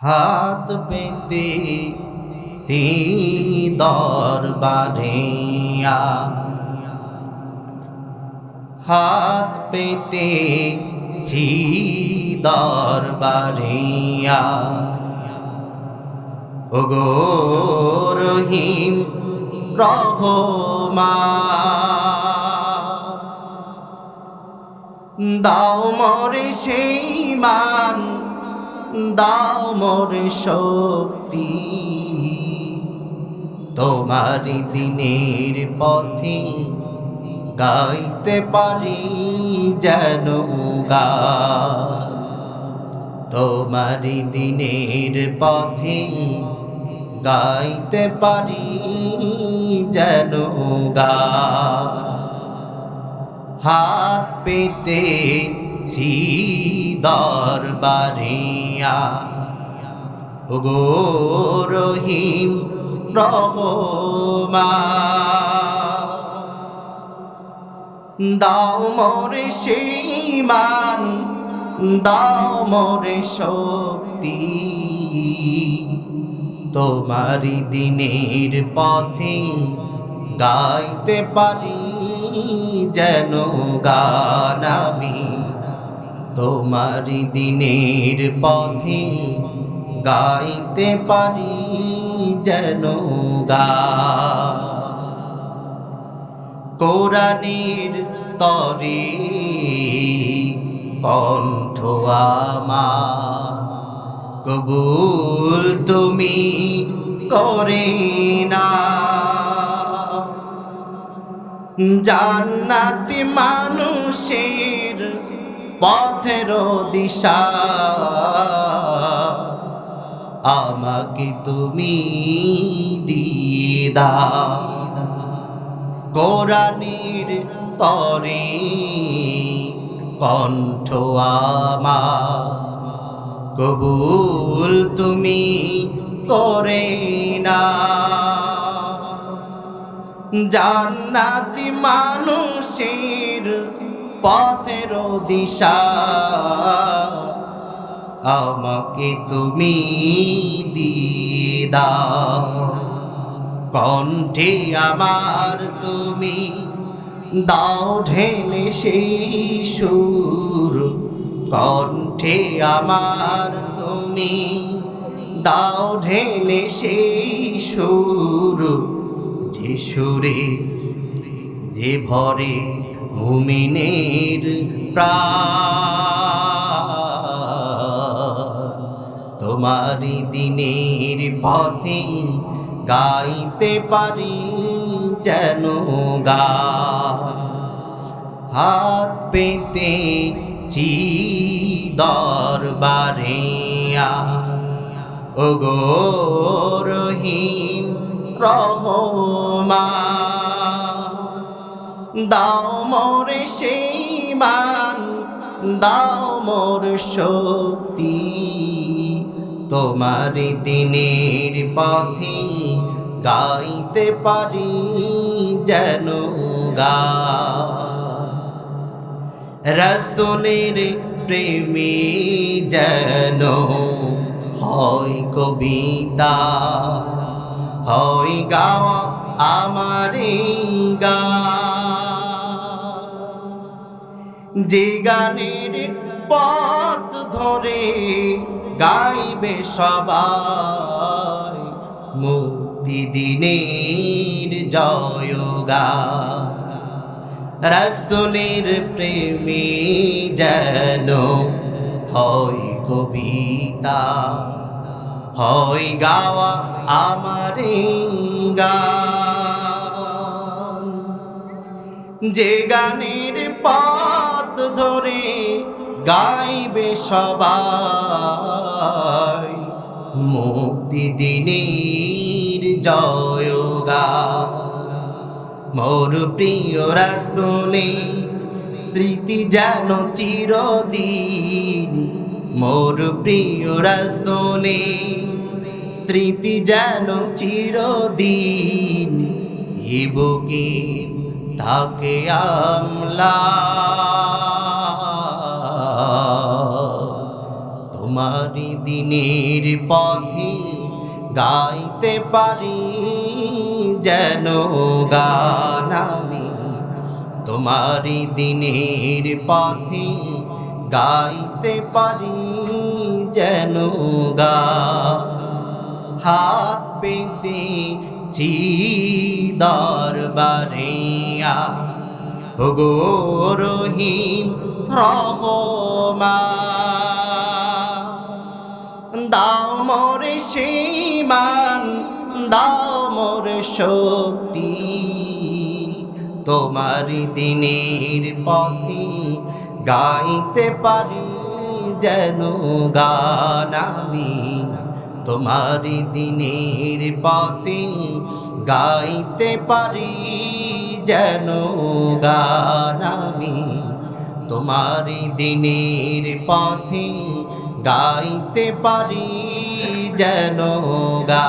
হাত পেতে সি দরবারিয়া হাত পেতে ছি দরবারিয়া ওগো রহিম রহমা, দাও মরে সেই মান দাও মরে শক্তি। তোমার দিনের পথে গাইতে পারি যেন গা। তোমার দিনের পথে গাইতে পারি যেন গা। হাত পেতে ছি দরবারিয়া ওগো রহিম রহমা। দাও মোরে মান দাও মোরে শক্তি। তোমারি দিনের পথে গাইতে পারি যেন গান আমি। তোমারি দিনের পথে গাইতে পারি যেন গা। কোরআনের তরে কণ্ঠ আমার, কবুল তুমি করে না। জান্নাতি মানুষের পথের দিশা। আমাকে তুমি দিদা। কোরআনের তরে কণ্ঠ আমার। কবুল তুমি করে না। জান্নাতি মানুষের পথের দিশা। আমাকে তুমি দিদা কণ্ঠে আমার তুমি দাও ঢেলে সেই সুর। কণ্ঠে আমার তুমি দাও ঢেলে সেই সুর। যে সুরে, যে ভরে মুমিনের তোমারি দিনের পথে গাইতে পারি যেন গা। হাত পেতে চি দরবারিয়া ওগো রহিম রহমা দাও মোরে সেই মান দাও মোর শক্তি। তোমার দিনের পথে গাইতে পারি যেন গা। রসুনের প্রেমী যেন হয় কবিতা, হয় গাওয়া আমার গা। যে গানের পথ ধরে গাইবে সবাই, মুক্তি দিনের জয়গা রাসুলের প্রেমী যেন হয় কবিতা, হয় গাওয়া আমার গান। যে গানের ধরে গাইবে সবাই। মুক্তি দিনের জয়গা মোর প্রিয় রাসনে স্মৃতি যেন চিরদিন। মোর প্রিয় রাসনে স্মৃতি যেন চিরদিন। এ বুকে তাকে আমলা। তোমারি দিনের পথে গাইতে পারি, যেন গান আমি তোমারি দিনের পথে গাইতে পারি, যেন গান হাত পেতে ছি দরবারে গো রহিম রহমান। দাও মোরে সীমান, দাও মোরে শক্তি। তোমার দিনের পথে গাইতে পারি যেন গান আমি। তোমার দিনের পথে গাইতে পারি যেন গান আমি। তোমার দিনের পথে গাইতে পারি যেন গা